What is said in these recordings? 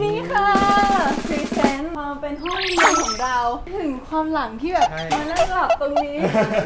นี่ค่ะ เป็นห้องเรียนของเรา ถึงความหลังที่แบบใช่ มานั่งหลับตรงนี้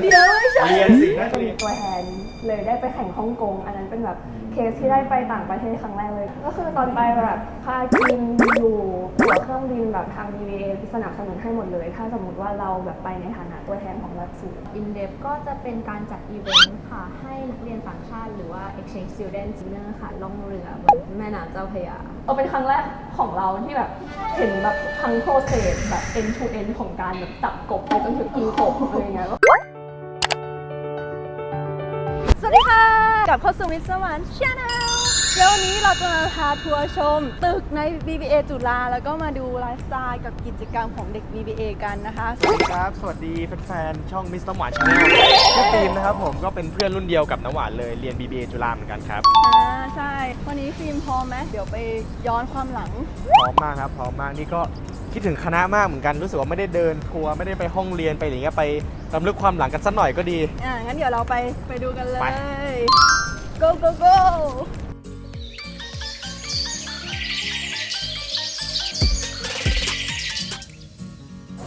เดี๋ยวไม่ใช่ เรียนสิ่งนักเป็นเรียน ตัวแทนเลยได้ไปแข่งฮ่องกง อันนั้นเป็นแบบเคสที่ได้ไปต่างประเทศครั้งแรกเลย ก็คือตอนไปแบบค่ากินอยู่ตั๋วเครื่องบินแบบทาง BBA สนับสนุนให้หมดเลย ถ้าสมมติว่าเราแบบไปในฐานะตัวแทนของหลักสูตร อินเดฟก็จะเป็นการจัดอีเวนต์ค่ะ ให้นักเรียนต่างชาติหรือว่า exchange student dinner ค่ะล่องเรือบนแม่น้ำเจ้าพระยา เอาเป็นครั้งแรกของเราที่แบบเห็นแบบทั้งโปรเซสแบบ end to end ของการแบบจับกบไปจนถึงกินกบอะไรเงี้ยสวัสดีค่ะ กลับเข้าสู่มิสวรรค์ชาแนลเดี๋ยววันนี้เราจะมาพาทัวร์ชม ตึกใน BBA จุฬาแล้วก็มาดูไลฟ์สไตล์กับกิจกรรมของเด็ก BBA กันนะคะ สวัสดีครับ สวัสดีแฟนๆ ช่องมิสเตอร์หวานชาแนลชื่อฟิล์มนะครับผมก็เป็นเพื่อนรุ่นเดียวกับน้ำหวานเลยเรียน BBA จุฬาเหมือนกันครับ อ่า ใช่ วันนี้ฟิล์มพร้อมไหมเดี๋ยวไปย้อนความหลัง พร้อมมากครับ พร้อมมากนี่ก็ คิดถึงคณะมากเหมือนกันรู้สึกว่าไม่ได้เดินทัวร์ไม่ได้ไปห้องเรียนไปอย่างเงี้ยไปรำลึกความหลังกันสักหน่อยก็ดี อ่างั้นเดี๋ยวเราไปไปดูกันเลไปย go go go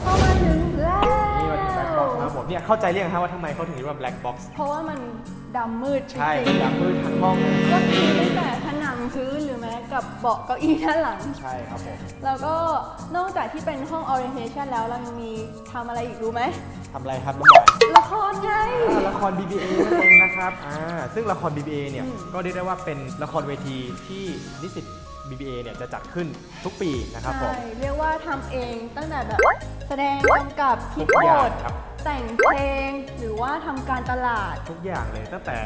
เข้ามาถึงแล้ว นี่มาถึงแบล็คบ็อกซ์ครับผมเนี่ยเข้าใจเรียกครับว่าทำไมเขาถึงเรียกว่าแบล็คบ็อกซ์เพราะว่ามัน ดำมืดจริงใช่ๆอยากมืดทั้งห้องเลยก็คือตั้งแต่ผนังพื้นหรือแม้กับเบาะเก้าอี้ด้านหลัง ใช่ครับผมแล้วก็นอกจากที่เป็นห้อง orientation แล้วเรายังมีทำอะไรอีกรู้ไหม ทำอะไรครับน้ำหวานละครไง อ่าละคร BBA นั่นเองนะครับอ่าซึ่งละคร BBA เนี่ย อืม ก็เรียกได้ว่าเป็นละครเวทีที่นิสิต BBA เนี่ยจะจัดขึ้นทุกปีนะครับผม ใช่เรียกว่าทำเองตั้งแต่แบบแสดงกำกับคิดทุกบอย่างทครับ แต่งเพลงหรือว่าทำการตลาด ทุกอย่างเลยตั้งแต่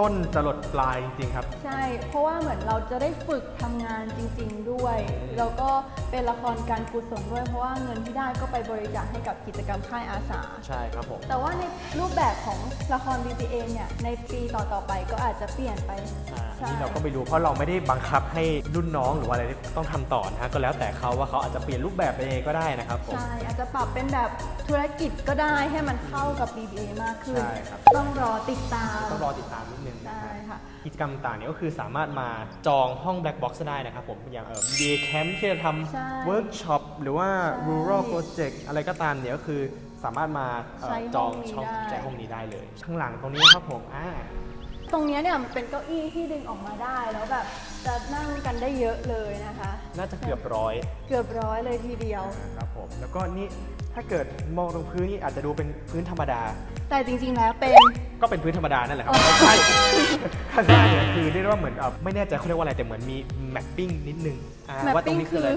ต้นจรดปลายจริงๆครับ ใช่ เพราะว่าเหมือนเราจะได้ฝึกทำงานจริง ๆ ด้วย แล้วก็เป็นละครการกุศลด้วย เพราะว่าเงินที่ได้ก็ไปบริจาคให้กับกิจกรรมค่ายอาสา ใช่ครับผม แต่ว่าในรูปแบบของละคร BBA เนี่ย ในปีต่อๆไปก็อาจจะเปลี่ยนไปอ่าอันใช่นี้เราก็ไม่รู้เพราะเราไม่ได้บังคับให้รุ่นน้องหรือว่าอะไรต้องทำต่อนะฮะก็แล้วแต่เขาว่าเขาอาจจะเปลี่ยนรูปแบบไปเองก็ได้นะครับผม ใช่ อาจจะปรับเป็นแบบธุรกิจก็ได้ให้มันเข้ากับ BBA มากขึ้น ใช่ครับ ต้องรอติดตาม ต้องรอติดตามนิดนึงนะได้ครับค่ะ กิจกรรมต่างๆเนี่ยก็คือสามารถมาจองห้อง Black Box ได้นะครับผมอย่างเอ่อ BA Camp ที่จะทใช่ำเวิร์กช็อปหรือว่า ใช่ Rural Project อะไรก็ตามเนี่ยก็คือสามารถมาเอ่อใช้จองห้องนี้ช่องได้ ใช้ห้องนี้ได้เลย ข้างหลังตรงนี้นะครับผมอ่า ตรงเนี้ยเนี่ยมันเป็นเก้าอี้ที่ดึงออกมาได้แล้วแบบจะนั่งกันได้เยอะเลยนะคะ น่าจะเกือบร้อยเกือบร้อยเลยทีเดียว นะครับผม แล้วก็นี่ถ้าเกิดมองตรงพื้นนี่อาจจะดูเป็นพื้นธรรมดา แต่จริงๆแล้วเป็น ก็เป็นพื้นธรรมดานั่นแหละครับอ๋อไม่ใช่ข้างล่างเนี่ยคือเรียกได้ว่าเหมือนเอ่อไม่แน่ใจเขาเรียกว่าอะไรแต่เหมือนมีแมปปิ้งนิดนึงอ่าว่าตรงนี้คืออะไร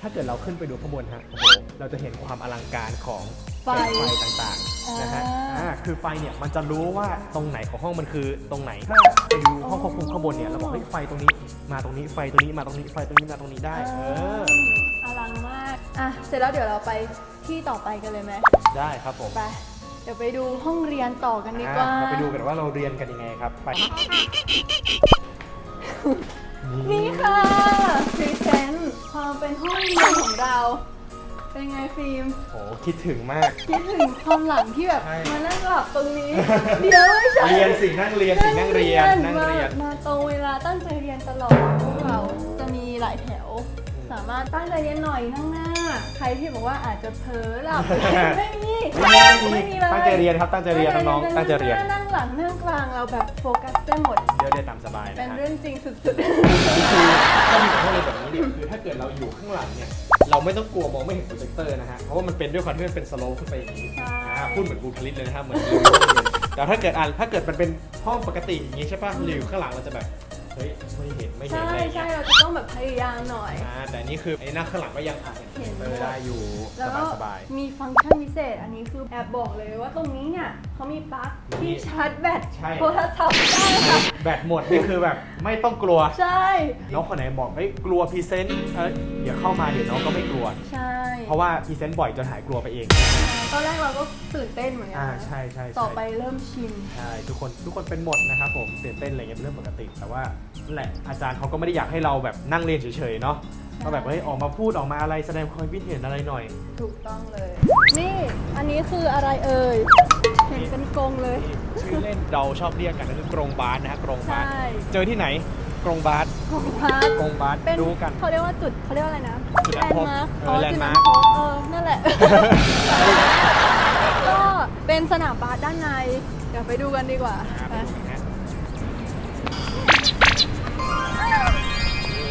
ถ้าเกิดเราขึ้นไปดูข้างบนฮะโอ้โหเราจะเห็นความอลังการของไฟแสงไฟต่างๆนะฮะอ่า อ่าคือไฟเนี่ยมันจะรู้ว่าตรงไหนของห้องมันคือตรงไหนถ้าไปดูห้องควบคุมข้างบนเนี่ยเราบอกเฮ้ยไฟตรงนี้มาตรงนี้ไฟตรงนี้มาตรงนี้ไฟตรงนี้มาตรงนี้ได้เอออลังมาก อะ เสร็จแล้วเดี๋ยวเราไปที่ต่อไปกันเลยไหมได้ครับผม ไป เดี๋ยวไปดูห้องเรียนต่อกันดีกอ่าว่า เราไปดูกันว่าเราเรียนกันยังไงครับ ไป นี่ค่ะพรีเซนต์ความเป็นห้องเรียนของเรา เป็นไงฟิล์ม โอ้คิดถึงมาก คิดถึงความหลังที่แบบใช่ มานั่งหลับตรงนี้ เดี๋ยวไม่ใช่เรียนสินั่งเรียนสินั่งเรียนนั่งเรียน มามาตรงเวลาตั้งใจเรียนตลอดพวกเราจะมีหลายแถว สามารถตั้งใจเรียนหน่อยนั่งหน้า ใครที่บอกว่าอาจจะเผลอหลับ ไม่มี ไม่มีเลยตั้งใจเรียนครับ ตั้งใจเรียนน้องๆ ตั้งใจเรียน นั่งหลังนั่งกลางเราแบบโฟกัสได้หมด เดี๋ยวเรียนตามสบายเป็นะนฮะ เรื่องจริงสุดคือถ้ามีข้อเลยแบบนี้เนี่ยคือถ้าเกิดเราอยู่ข้างหลังเนี่ยเราไม่ต้องกลัวมองไม่เห็นโปรเจคเตอร์นะฮะเพราะว่ามันเป็นด้วยความที่มันเป็นสโลว์ขึ้นไปอย่างนี้ใช่อ่าพูดเหมือนบูคลิสเลยนะครับเหมือน แต่ถ้าเกิดอะถ้าเกิดมันเป็นห้องปกติอย่างนี้ใช่ป่ะหรืออยู่ข้างหลังเราจะแบบ เฮ้ยไม่เห็นไม่ๆเห็นใช่อะไรอย่างใช่เงี้ยเราจะต้องแบบพยายามหน่อย อ่าแต่นี่คือไอ้หน้าข้างหลังก็ยังอ่านเห็นโปรเจคเตอร์ได้อยู่แล้วสก็บายสบาย มีฟังก์ชันพิเศษ อันนี้คือแอบบอกเลยว่าตรงนี้เนี่ยเขามีปลั๊กที่ชาร์จแบตใช่ โทรศัพท์ได้ค่ะ แบตหมดนี่คือแบบไม่ต้องกลัว ใช่ น้องคนไหนบอกเอ้ยกลัวพรีเซนต์เอ้ยเดี๋ยวเข้ามาเดี๋ยวน้องก็ไม่กลัว ใช่เพราะว่าพรีเซนต์บ่อยจนหายกลัวไปเอง ตอนแรกเราก็ตื่นเต้นเหมือนกัอ่านะใช่ใช่ใช่ต่อไปเริ่มชิน ใช่ทุกคนทุกคนเป็นหมดนะครับผมตื่นเต้นอะไรเงี้ยเป็นเรื่องปกติ แต่ว่า นั่นแหละอาจารย์เขาก็ไม่ได้อยากให้เราแบบนั่งเรียนเฉยๆเนาะก็แบบเฮ้ยออกมาพูดออกมาอะไรแสดงความคิดเห็นอะไรหน่อย ถูกต้องเลย นี่อันนี้คืออะไรเอ่ยเห็นเป็นกรงเลยนี่ชื่อเล่นเราชอบเรียกกันก็คือกรงบาสนะฮะกรงบาสใช่ เจอที่ไหนกรงบาสของพาร์ทกรงบาสเป็นรู้กัน เขาเรียกว่าจุดเขาเรียกว่าอะไรนะจุดแลนัดนพบด์มาร์คเออจุด landmark พบเออนั่นแหละ ก็เป็นสนามบาสด้านในเดี๋ยวไปดูกันดีกว่าอ่าไปไปดูกันฮะ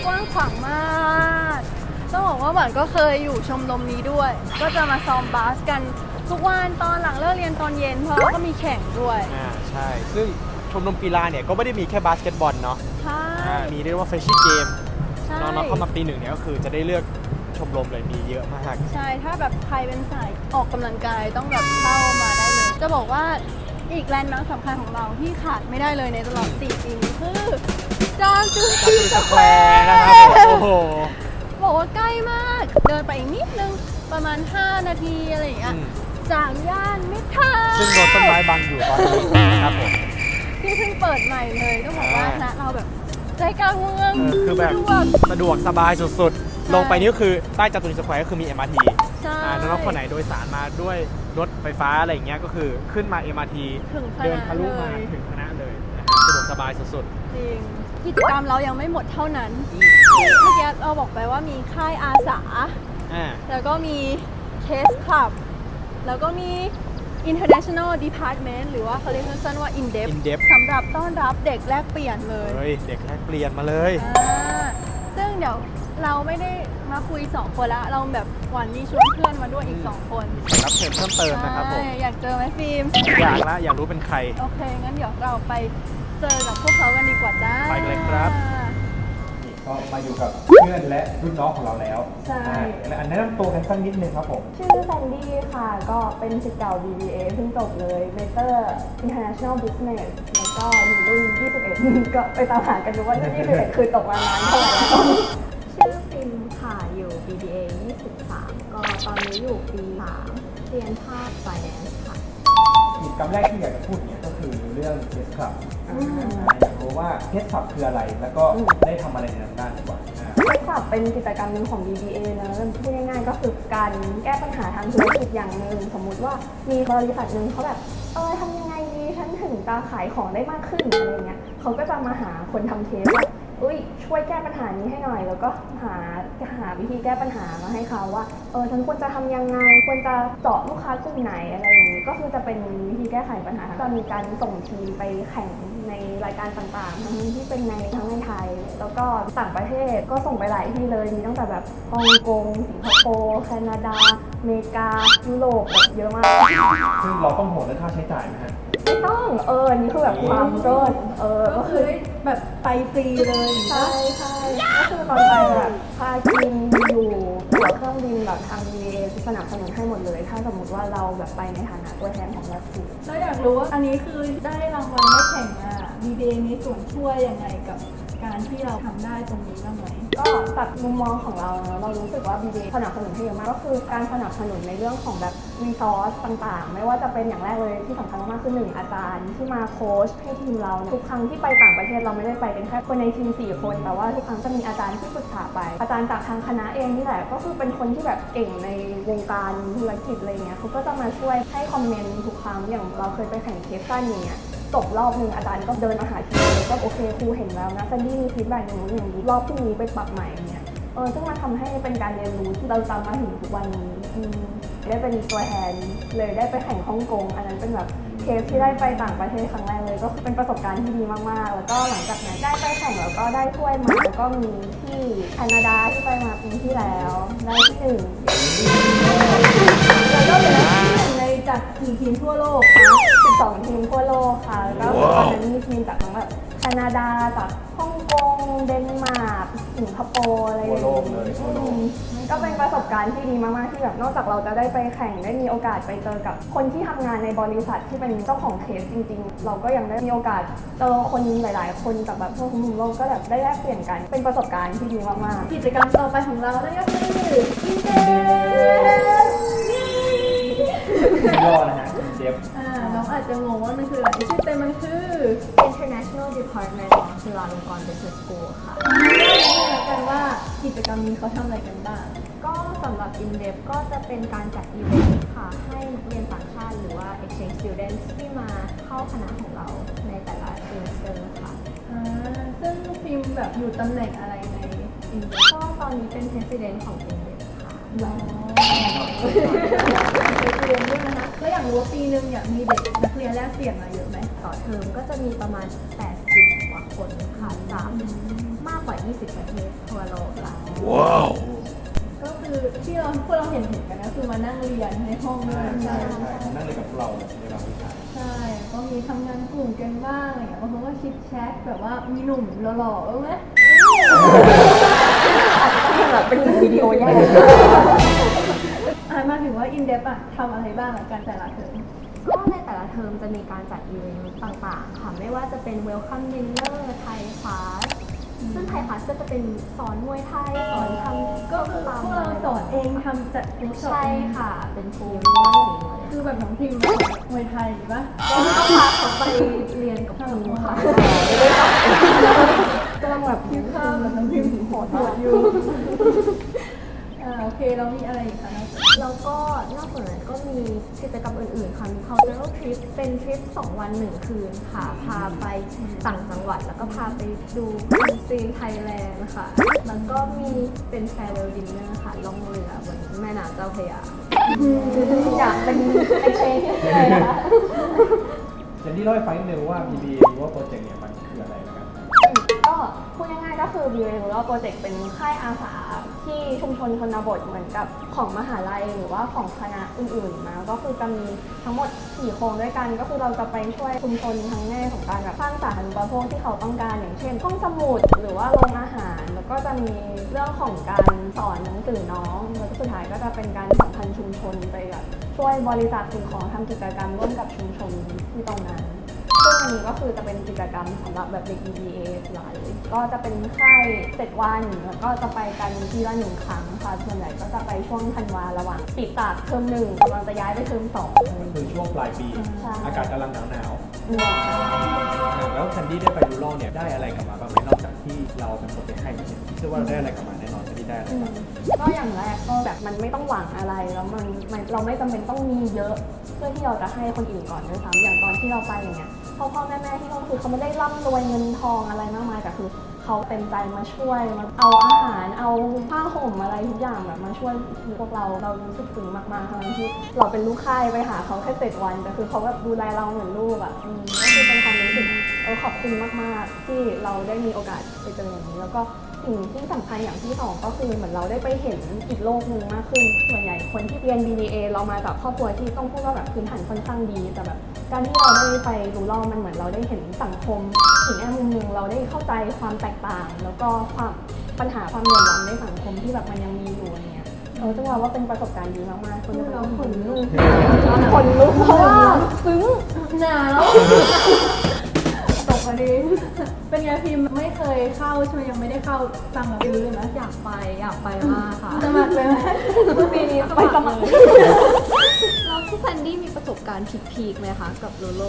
กว้างขวางมากต้องบอกว่าหวานก็เคยอยู่ชมรมนี้ด้วย ก็จะมาซ้อมบาสกันทุกวันตอนหลังเลิกเรียนตอนเย็นเพราะว่าก็มีแข่งด้วยอ่าใช่ ซึ่งชมรมกีฬาเนี่ยก็ไม่ได้มีแค่บาสเกตบอลเนาะใช่ อ่ามีเรียกว่าเฟชชี่เกมใช่ น้องๆเข้ามาปีหนึ่งเนี่ยก็คือจะได้เลือกชมรมเลยมีเยอะมาก ใช่ ถ้าแบบใครเป็นสายออกกำลังกายต้องแบบเข้ามาได้เลย จะบอกว่าอีกแลนด์มาร์คสำคัญของเราที่ขาดไม่ได้เลยในตลอด 4 ปีนี้คือ จอห์นจูจัซีตุสสแคแคววร์ร์นะครับผมโอ้โห บอกว่าใกล้มาก เดินไปอีกนิดนึง ประมาณ 5 นาทีอะไรอย่างเงี้ยอืมจากย่านมิตรทาวน์ซึ่งโดนต้นไม้บังอยู่ตอนนี้นะครับผม ที่เพิ่งเปิดใหม่เลยต้องบอกว่าอ่าคณะเราแบบใจกลางเมืองเออคือแบบสะดวก สะดวกสบายสุดใช่ๆลงไปนี่ก็คือใต้จตุรัสแควร์ก็คือมี MRT ใช่ อ่าน้องๆคนไหนโดยสารมาด้วยรถไฟฟ้าอะไรอย่างเงี้ยก็คือขึ้นมา MRT ถึงคณะเดินทะลุมาเลย ถึงคณะเลยนะครับสะดวกสบายสุดจริง กิจกรรมเรายังไม่หมดเท่านั้นๆอืมเมื่อกี้เราบอกไปว่ามีค่ายอาสา อ่า แล้วก็มีเคสคลับ แล้วก็มี international department หรือว่าเขาเรียกสั้นๆว่า in depth In-depth สำหรับต้อนรับเด็กแลกเปลี่ยนเลยเฮ้ย เด็กแรกเปลี่ยนมาเลย อ่าซึ่งเดี๋ยวเราไม่ได้มาคุย 2 คนละ เราแบบหวันมีชวนเพื่อนมาด้วยอีก 2 คนรับเชิญเพิ่มเติมนะครับผม ใช่อยากเจอไหมฟิล์ม อยากละอยากรู้เป็นใคร โอเค งั้นเดี๋ยวเราไป เจอกับพวกเขากันดีกว่าจ้าไปกันเลยครับ นี่ก็มาอยู่กับเพื่อนและรุ่นน้องของเราแล้วใช่อ่าและอันแนะนำตัวกันสักนิดนึงครับผม ชื่อแซนดี้ค่ะ ก็เป็นศิษย์เก่า BBA เพิ่งจบเลย Major International Business แล้วก็อยู่รุ่น 21 ก็ไปตามหากันดูว่ารุ่น21 คือตกมานานเท่าไหร่แล้วชื่อฟิล์มค่ะอยู่ BBA 23 ก็ตอนนี้อยู่ปี 3 เรียนภาค Finance ค่ะกิจ กรรมแรกที่อยากจะพูดเนี่ยก็คือเรื่องเทสคลับอยากรู้ว่าเทสคลับคืออะไร แล้วก็ได้ทำอะไรในนั้นบ้างดีกว่าอ่าเทคสับเป็นกิจกรรมหนึ่งของ BBA นะพูดง่ายๆ ก็คือการแก้ปัญหาทางธุรกิจอย่างหนึ่งสมมุติว่ามีบริษัทหนึ่งเขาแบบ เออทำยังไงดีฉันถึงจะขายของได้มากขึ้นอะไรเงี้ยเขาก็จะมาหาคนทำเทสว่า อุ้ยช่วยแก้ปัญหานี้ให้หน่อย แล้วก็หาหาวิธีแก้ปัญหามาให้เขาว่าเออฉันควรจะทำยังไง ควรจะเจาะลูกค้ากลุ่มไหนอะไรอย่างนี้ ก็คือจะเป็นวิธีแก้ไขปัญหาจะมีการส่งทีมไปแข่งในรายการต่างๆ ทั้งที่เป็นในทั้งในไทย แล้วก็ต่างประเทศก็ส่งไปหลายที่เลยมีตั้งแต่แบบฮ่องกงสิงคโปร์แคนาดาอเมริกายุโรปแบบเยอะมากซึ่งเราต้องห่วงเรื่องค่าใช้จ่ายไหมฮะไม่ต้องเออนี่คือแบบความเลิศเออก็คือ แบบไปฟรีเลยใช่ใช่ก็คือตอนไปแบบพากินอยู่ตั๋วเครื่องบินแบบทาง BA สนับสนุนให้หมดเลย ถ้าสมมติว่าเราแบบไปในฐานะตัวแทนของรัสเซียแล้วอยากรู้ว่าอันนี้คือได้รางวัลได้แข่งอะ BBA มีส่วนช่วยยังไงกับ การที่เราทำได้ตรงนี้บ้างไหมก็จากมุมมองของเราเนอะเรารู้สึกว่า BBA สนับสนุนให้เยอะมากก็คือการสนับสนุนในเรื่องของแบบรีซอสต่างๆ ไม่ว่าจะเป็นอย่างแรกเลยที่สำคัญมากๆคือหนึ่งอาจารย์ที่มาโค้ชให้ทีมเราเนี่ยทุกครั้งที่ไปต่างประเทศเราไม่ได้ไปเป็นแค่คนในทีม4คน แต่ว่าทุกครั้งจะมีอาจารย์ที่ปรึกษาไป อาจารย์จากทางคณะเองนี่แหละก็คือเป็นคนที่แบบเก่งในวงการธุรกิจอะไรเงี้ยเขาก็จะมาช่วยให้คอมเมนต์ทุกครั้งอย่างเราเคยไปแข่งเคสสั้นอย่างเงี้ย จบรอบหนึ่งอาจารย์ก็เดินมาหาทีมเลยก็โอเคครูเห็นแล้วนะแซนดี้มีฟีดแบ็กอย่างนู้นอย่างนี้รอบพรุ่งนี้ไปปรับใหม่เนี่ยเออซึ่งมันทำให้เป็นการเรียนรู้ที่เราจำมาถึงทุกวันนี้อืมได้เป็นตัวแทนเลยได้ไปแข่งฮ่องกง อันนั้นเป็นแบบเคสที่ได้ไปต่างประเทศครั้งแรกเลยก็คือเป็นประสบการณ์ที่ดีมากๆ แล้วก็หลังจากนั้นได้ไปแข่งแล้วก็ได้ถ้วยมาแล้วก็มีที่แคนาดาที่ไปมาปีที่แล้ว ได้ที่หนึ่งแล้วก็เป็นที่หนึ่งในจากกี่ทีมทั่วโลก 12ทีมทั่วโลกค่ะแล้วก็ตอนนั้นมีทีมจากทั้งแบบแคนาดาจากฮ่องกงเดนมาร์กสิงคโปร์อะไรอย่างทั่วโลนี้กเลยทั่วโลก อืมก็เป็นประสบการณ์ที่ดีมากๆที่แบบนอกจากเราจะได้ไปแข่งได้มีโอกาสไปเจอกับคนที่ทำงานในบริษัทที่เป็นเจ้าของเคสจริง ๆ เราก็ยังได้มีโอกาสเจอคนหลาย ๆ คนจากแบบทั่วทุกมุมโลกก็แบบได้แลกเปลี่ยนกัน เป็นประสบการณ์ที่ดีมากๆ กิจกรรมต่อไปของเรานั่นก็คืออินเดรอนะฮะเดฟอ่าน้ องอาจจะงงว่ามันคืออะไรชื่อเต็มมันคือ International Department ของจุฬาลงกรณ์ Business School ค่ะแล้วกันว่ากิจกรรมนี้เขาทำอะไรกันบ้าง ก็สำหรับ InDev ก็จะเป็นการจัดอีเวนต์ค่ะ ให้นักเรียนต่างชาติหรือว่า exchange students ที่มาเข้าคณะของเราในแต่ละ semester ค่ะอ่าซึ่งฟิล์มแบบอยู่ตำแหน่งอะไรในอินเดียก็ตอนนี้เป็น president ของอินเดียค่ะเรียนด้วยนะคะแล้วอยากรู้ว่าปีหนึ่งเนี่ยมีเด็กนักเรียนแลกเปลี่ยนมาเยอะไหมต่อเทอมก็จะมีประมาณ 80 กว่าคนค่ะจากมากกว่า 20 ประเทศทั่วโลกค่ะก็คือที่เราพวกเราเห็นเห็นกันก็คือมานั่งเรียนในห้องด้วยใช่ใช่นั่งเลยกับเราในบางวิชาใช่ก็มีทำงานกลุ่มกันบ้างอะไรอย่างเงี้ยบางคนก็ชิดแชทแบบว่ามีหนุ่มหล่อๆบ้างไหม แบบเป็นวิดีโอแยก อะมาถึงว่าอินเดปอะทำอะไรบ้างอะกันแต่ละเทอมก็ในแต่ละเทอมจะมีการจัดอีเวนต์ต่างๆ ค่ะ ไม่ว่าจะเป็น Welcome Dinner ไทยคลาสซึ่งไทยคลาสก็จะเป็นสอนมวยไทย สอนทำก็คือพวกเราสอนเองทำจัดกุ๊กใช่ค่ะ เป็นทีมด้านนี้เลยคือแบบน้องพิมพ์มวยไทยปะก็ต้องพาเขาไปเรียนกับครูค่ะกำลังแบบคิ้วข้าวแบบน้องพิมพ์โหดโหดอยู่ อ่าโอเคเรามีอะไรอีกคะนะแล้วก็นอกจากนั้นก็มีกิจกรรมอื่นๆค่ะ มี cultural trip เป็นทริป 2 วัน 1 คืนค่ะ พาไปต่างจังหวัด แล้วก็พาไปดูซีนไทยแลนด์ค่ะ แล้วก็มีเป็น farewell dinner ค่ะล่องเรือบนแม่น้ำเจ้าพระยาอยากเป็นไอเชนที่เลยนะคะอย่างที่เล่าให้ฟังนิดนึงว่า PBA หรือว่าโปรเจกต์เนี่ยมันคืออะไรนะครับ ก็พูดง่ายๆก็คือ b ิวเองว่าโปรเจกต์เป็นค่ายอาสา ที่ชุมชนชนบทเหมือนกับของมหาลัยหรือว่าของคณะอื่นๆมา ก็คือจะมีทั้งหมด4โครงด้วยกัน ก็คือเราจะไปช่วยชุมชนทั้งแง่ของการแบบสร้างสาธารณูปโภคที่เขาต้องการอย่างเช่นห้องสมุดหรือว่าโรงอาหาร แล้วก็จะมีเรื่องของการสอนหนังสือน้องแล้วก็สุดท้ายก็จะเป็นการสัมพันธ์ชุมชนไปแบบช่วยบริจาคสิ่งของทำกิจกรรมร่วมกับชุมชนที่ตรงนั้น ซึ่งอันนี้ก็คือจะเป็นกิจกรรมสำหรับแบบเด็ก EBA หลายก็จะเป็นค่ายเจ็ดวันแล้วก็จะไปกันทีละหนึ่งครั้งค่ะส่วนใหญ่ก็จะไปช่วงธันวาระหว่างปิดจากเทอมหนึ่งกำลังจะย้ายไปเทอมสองอะไรอย่างคือเงี้ยช่วงปลายปี ใช่ อากาศกำลังหนาวหนาวๆแล้วแคนดี้ได้ไปดูรอบเนี่ยได้อะไรกลับมาบ้างไหมนอกจากที่เราเป็นคนไปให้เนี่ยเชื่อว่าเราได้อะไรกลับมาแน่นอนแคนดี้ได้อะไรอืบ้างมก็อย่างแรกก็แบบมันไม่ต้องหวังอะไรแล้วมันมันเราไม่จำเป็นต้องมีเยอะ เพื่อที่เราจะให้คนอื่นก่อนด้วยซ้ำอย่างตอนที่เราไปอย่างเงี้ย พ่อพ่อแม่แม่ที่เขาคือเขาไม่ได้ร่ำรวยเงินทองอะไรมากมายแต่คือเขาเต็มใจมาช่วยมาเอาอาหารเอาผ้าห่มอะไรทุกอย่างแบบมาช่วยพวกเราเรารู้สึกถึงมากๆทั้งที่เราเป็นลูกค่ายไปหาเขาแค่เจ็ดวันแต่คือเขาแบบดูแลเราเหมือนลูกอะอืมก็คือเป็นความรู้สึกเออขอบคุณมากๆ ที่เราได้มีโอกาสไปเจออย่างนี้แล้วก็ สิ่งที่สำคัญอย่างที่สองก็คือเหมือนเราได้ไปเห็นอีกโลกหนึ่งมากขึ้น ส่วนใหญ่คนที่เรียน BBA เรามาจากครอบครัวที่ต้องพูดว่าแบบพื้นฐานค่อนข้างดี แต่แบบการที่เราได้ไปรู้รอบมันเหมือนเราได้เห็นสังคมถึงแง่มุมหนึ่งเราได้เข้าใจความแตกต่าง แล้วก็ความปัญหาความเหลื่อมล้ำในสังคมที่แบบมันยังมีอยู่อะไรเงี้ยเออซึ่งเราว่าเป็นประสบการณ์ดีมากๆคนเราขนลุกขนลุกเพราะว่าซึ้งหนาวตกพอดีเป็น ไงพิมพ์ไม่เคยเข้าใช่ไหมยังไม่ได้เข้าฟังเราไปรู้เลยไหมอยากไปอยากไปมากค่ะสมัครเลยไหมปีนี้ไปสมัครแล้วพี่แซนดี้มีประสบการณ์พีคๆไหมคะกับโลโล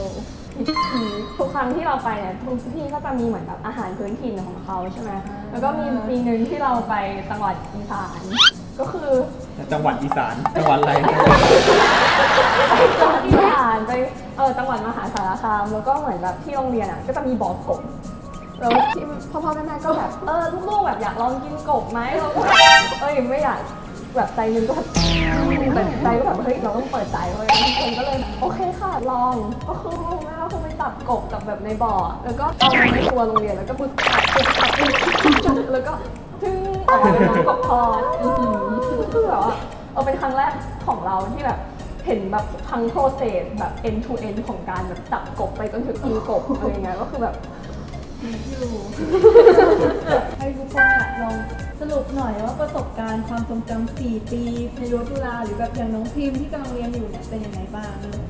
ทุกครั้งที่เราไปเนี่ยทุกที่ก็จะมีเหมือนแบบอาหารพื้นถิ่นของเขาใช่ไหมแล้วก็มีปีหนึ่งที่เราไปจังหวัดอีสานก็คือจังหวัดอีสานจังหวัดอะไรนะจังหวัดอีสานไปเออจังหวัดมหาสารคามแล้วก็เหมือนแบบที่โรงเรียนอะก็จะมีบ่อกบ แล้วที่พ่อพ่อแม่แม่ก็แบบเออลูกๆแบบอยากลองกินกบไหมเราก็แบบเอ้ยไม่อยากแบบใจนึงก็แบบแต่ใจก็แบบเฮ้ยเราต้องเปิดใจเลยทุกคนก็เลยโอเคค่ะลองก็คือแม่ก็คือไปจับกบกับแบบในบ่อ แล้วก็เอามาในครัวโรงเรียนแล้วก็บึกอัดบึกอัดตัดแล้วก็ทึ่งออกมาเป็นน้ำกบทอดอื้อหือคือแบบว่าเออเป็นครั้งแรกของเราที่แบบเห็นแบบทั้งโปรเซสแบบ end to end ของการแบบจับกบไปจนถึงกินกบอะไรเงี้ยก็คือแบบ อยู่ ให้ทุกคนอะลองสรุปหน่อยว่าประสบการณ์ความทรงจำ4ปีในรั้วจุฬาหรือแบบอย่างน้องพิมพ์ที่กำลังเรียนอยู่เนี่ยเป็นยังไงบ้างเริ่ม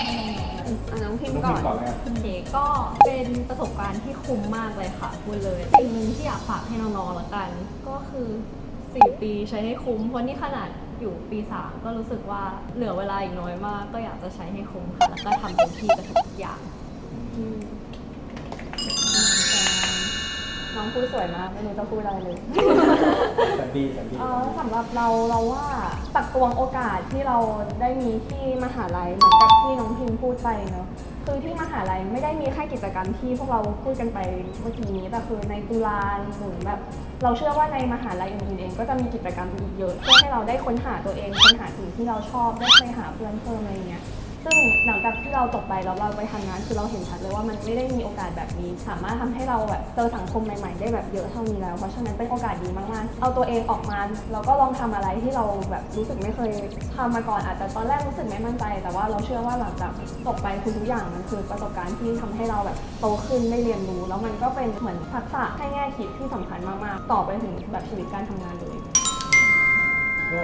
ให้น้องๆอะน้องพิมพ์ก่อนพิมพ์ก่อนเลยครับโอเคก็เป็นประสบการณ์ที่คุ้มมากเลยค่ะพูดเลยสิ่งหนึ่งที่อยากฝากให้น้องๆละกัน ก็คือ 4 ปีใช้ให้คุ้ม เพราะนี่ขนาดอยู่ปี 3 ก็รู้สึกว่าเหลือเวลาอีกน้อยมาก ก็อยากจะใช้ให้คุ้มค่ะ แล้วก็ทำเต็มที่กับทุกอย่างค น้องพูดสวยมากไม่รู้จะพูดอะไรเลย สันดีสันดี เอ่อสำหรับเราเราว่าตักตวงโอกาสที่เราได้มีที่มหาลัยเหมือนกับที่น้องพิมพูดไปเนาะคือที่มหาลัยไม่ได้มีแค่กิจกรรมที่พวกเราพูดกันไปเมื่อกี้นี้แต่คือในจุฬาหรือแบบเราเชื่อว่าในมหาลัยอื่นๆเอง ก็จะมีกิจกรรมอีกเยอะเพื่อให้เราได้ค้นหาตัวเองค้นหาสิ่งที่เราชอบได้ไปหาเพื่อนเพิ่มอะไรเงี้ย ซึ่งหลังจากที่เราจบไปแล้วเราไปทำงานคือเราเห็นชัดเลยว่ามันไม่ได้มีโอกาสแบบนี้ สามารถทำให้เราแบบเจอสังคมใหม่ๆ ได้แบบเยอะเท่านี้แล้ว เพราะฉะนั้นเป็นโอกาสดีมากๆ เอาตัวเองออกมาแล้วก็ลองทำอะไรที่เราแบบรู้สึกไม่เคยทำมาก่อนอาจจะตอนแรกรู้สึกไม่มั่นใจ แต่ว่าเราเชื่อว่าหลังจากจบไปคือทุกอย่างมันคือประสบการณ์ที่ทำให้เราแบบโตขึ้นได้เรียนรู้ แล้วมันก็เป็นเหมือนทักษะให้แง่คิดที่สำคัญมากๆ ต่อไปถึงแบบชีวิตการทำงานเลย ก็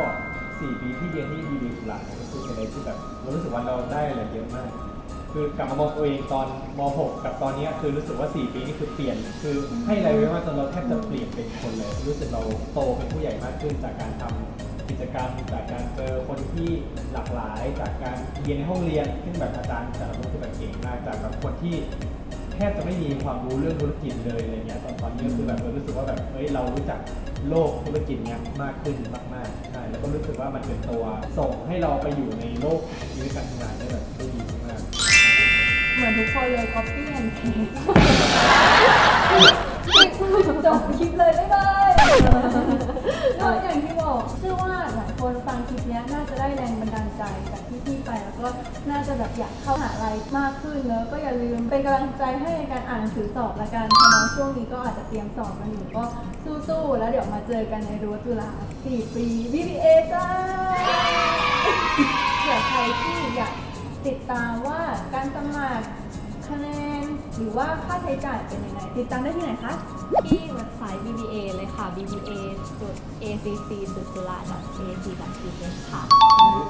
สี่ปีที่เรียนที่ดีดีจุฬาเนี่ยก็คือเป็นอะไรที่แบบเรารู้สึกว่าเราได้อะไรเยอะมาก คือกลับมามองตัวเองตอนม .6 กับตอนเนี้ยคือรู้สึกว่า 4 ปีนี่คือเปลี่ยน คือให้อะไรไว้ว่าจนเราแทบจะเปลี่ยนเป็นคนเลย รู้สึกเราโตเป็นผู้ใหญ่มากขึ้นจากการทำกิจกรรม จากการเจอคนที่หลากหลาย จากการเรียนในห้องเรียนซึ่งแบบอาจารย์แต่ละคนคือแบบเก่งมากจากแบบคนที่ แทบจะไม่มีความรู้เรื่องธุรกิจเลยอะไรเงี้ยตอนตอนนี้ก็คือแบบเออรู้สึกว่าแบบเฮ้ยเรารู้จักโลกธุรกิจเนี้ยมากขึ้นมาก ๆใช่แล้วก็รู้สึกว่ามันเป็นตัวส่งให้เราไปอยู่ในโลกชีวิตการทำงานได้แบบได้ดีมากเหมือนทุกคนเลย copy and paste จบคลิปเลยบ๊ายบาย ก็อย่างที่บอกเชื่อว่าหลายคนฟังคลิปเนี้ยน่าจะได้แรงบันดาลใจจากที่พี่ไปแล้วก็น่าจะแบบอยากเข้าหาลัยมากขึ้นแล้วก็อย่าลืมเป็นกำลังใจให้ในการอ่านหนังสือสอบละกันเพราะน้องช่วงนี้ก็อาจจะเตรียมสอบกันอยู่ก็สู้ๆแล้วเดี๋ยวมาเจอกันในรั้วจุฬา4ปี VBA จ้าเผื่อใครที่อยากติดตามว่าการสมัคร คะแนน หรือว่าค่าใช้จ่ายเป็นยังไง ติดตามได้ที่ไหนคะ ที่เว็บไซต์ BBA เลยค่ะ bba.acc.jula.ac.th ค่ะ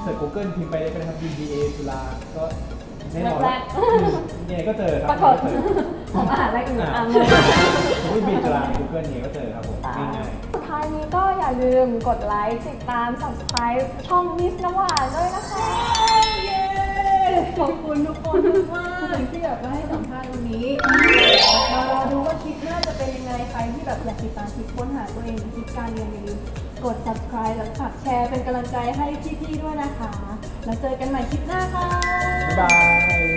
เสิร์ช Google พิมพ์ไปได้ก็ได้ครับ BBA จุฬาก็แน่นอนแรกยังไงก็เจอครับปรากฏเจอของมหาลัยอื่นอ่าอะงงผมไม่บินจุฬาใน Google ยังไงก็เจอครับผมง่ายๆสุดท้ายนี้ก็อย่าลืมกดไลค์ติดตาม subscribe ช่องมิสนวาด้วยนะคะ ขอบคุณทุกคนมากๆที่แบบมาให้สัมภาษณ์วันนี้มารอดูว่าคลิปหน้าจะเป็นยังไงใครที่แบบอยากติดตามคลิปค้นหาตัวเองในคลิปการเรียนนี้กด subscribe แล้วฝากแชร์เป็นกำลังใจให้พี่ๆด้วยนะคะ แล้วเจอกันใหม่คลิปหน้าค่ะ บ๊ายบาย